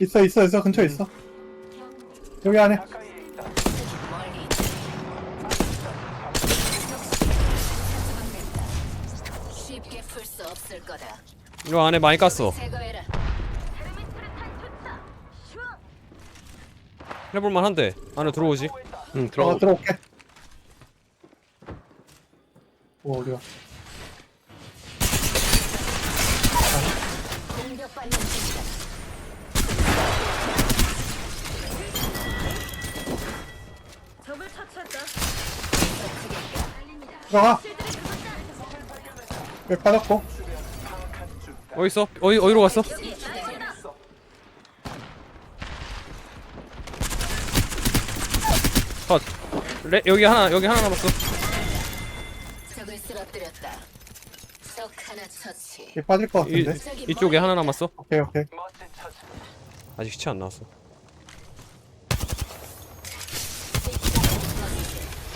있어 있어 있어. 근처에 있어. 여기 안에. 멀리 쉽게 풀 수 없을 거다. 이거 안에 많이 깠어. 제거해라. 해볼만 한데. 안에 들어오지? 응어 들어가 들어올게. 오 어디야 공격받는 중이다. 들어가. 왜 빠졌고. 어디 있어? 어디, 어디로 갔어? 컷. 레, 여기 하나 여기 하나 남았어. 적을 쓰러뜨렸다. 적 하나 처치. 여기 빠질 것 이, 같은데? 이쪽에 하나 남았어. 오케이 오케이. 아직 시체 안 나왔어.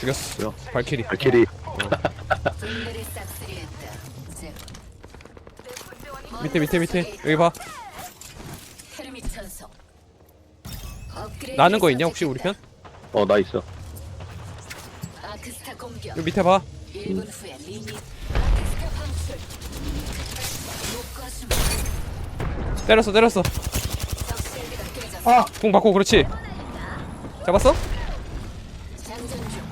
죽였어. 발키리. 발키리 분들이 싹쓸이했다. 제로. 밑에 밑에 밑에 여기 봐 테르미 천성. 업그레이드 나는 거 있냐 혹시 우리 편? 어 나 있어 아크스타 공격. 여기 밑에 봐 1분 후에 리미. 아크스타 방출. 목거슴. 때렸어 때렸어 적 실드가 깨졌어. 아 공 받고 그렇지 잡았어? 장전 중.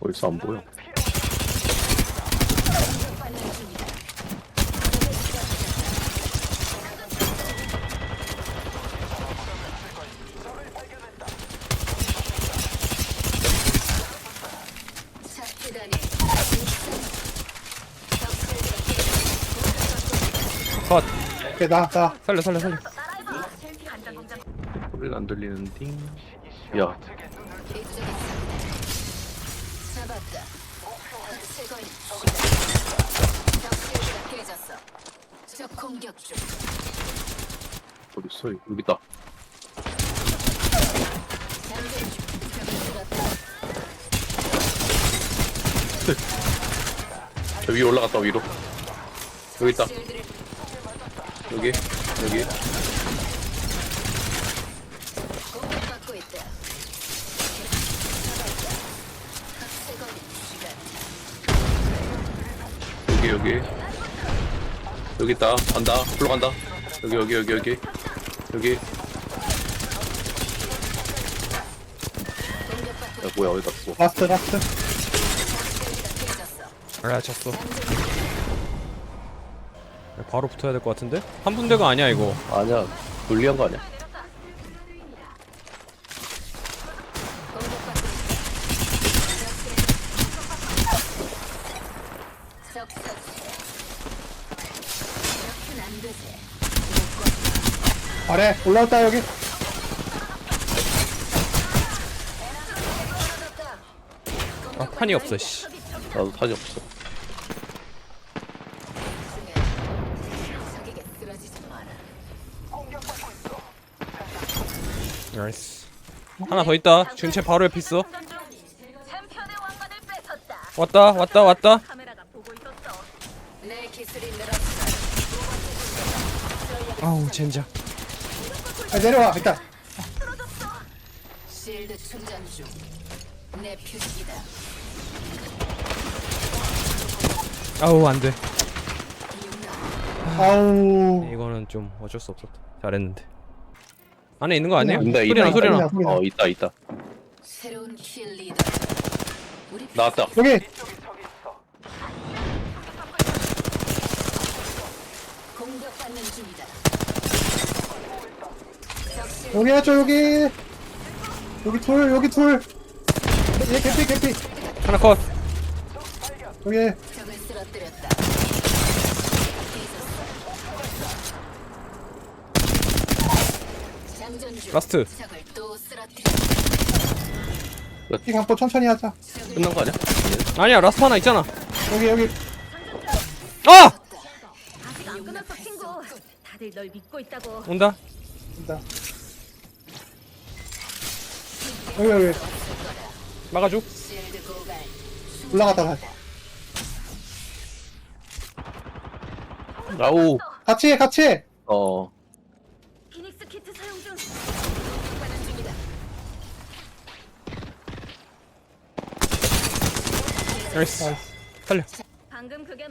어디서 안 보여 공격받는 중이다. 찾기다니. 적 실드가 깨졌어. 컷 오케이 나 나 살려 살려 살려 소리가 안 들리는 띵야 이쪽에 잡았다. 제거인. 적 실드가 깨졌어. 적 공격 중. 어디 있어 여기 있다 장전 중. 적을 들었다. 저 위에 올라갔다 위로 여기 있다 실드를 여기 여기. 공격받고 있다. 여기 여기. 여기 있다. 간다. 불러 간다. 여기 여기 여기 여기. 여기. 공격받고 야 뭐야 어디다 뭐 라스트 라스트. 실드가 깨졌어. 아 쳤어 바로 붙어야 될 것 같은데? 한 분대가 아니야 이거 아니야 불리한 거 아니야. 아래 올라왔다 여기 아 판이 없어 씨 나도 타지 없어 적에게 쓰러지지 마라. 나이스 하나 더 있다 준채 바로 옆에 있어. 왔다 왔다 왔다. 아우 젠장 아 내려와 일단 실드 충전 중. 내 표식이다. 아우 안돼 아우 이거는 좀 어쩔 수 없었다 잘했는데 안에 있는 거 아니야? 있다 소리나 있다 소리나 소리나. 어 있다 있다 새로운 킬 리더. 우리 나왔다 여기 공격받는 중이다. 여기 하죠 여기 여기 둘 여기 둘얘 개피 개피 하나 컷 여기 적을 쓰러뜨렸다. 깨졌어. 장전 중. 라스트. 이 감고 천천히 하자 끝난 거 아니야? 아니야 라스트 하나 있잖아 여기 여기 아! 아직 안 끝났어 친구. 다들 널 믿고 있다고. 온다 일단 여기 여기 막아줘. 올라갔다 다시 아우 같이 해 같이 해 어 사용 중. 공격받는 중이다. 나이스 살려 방금 그게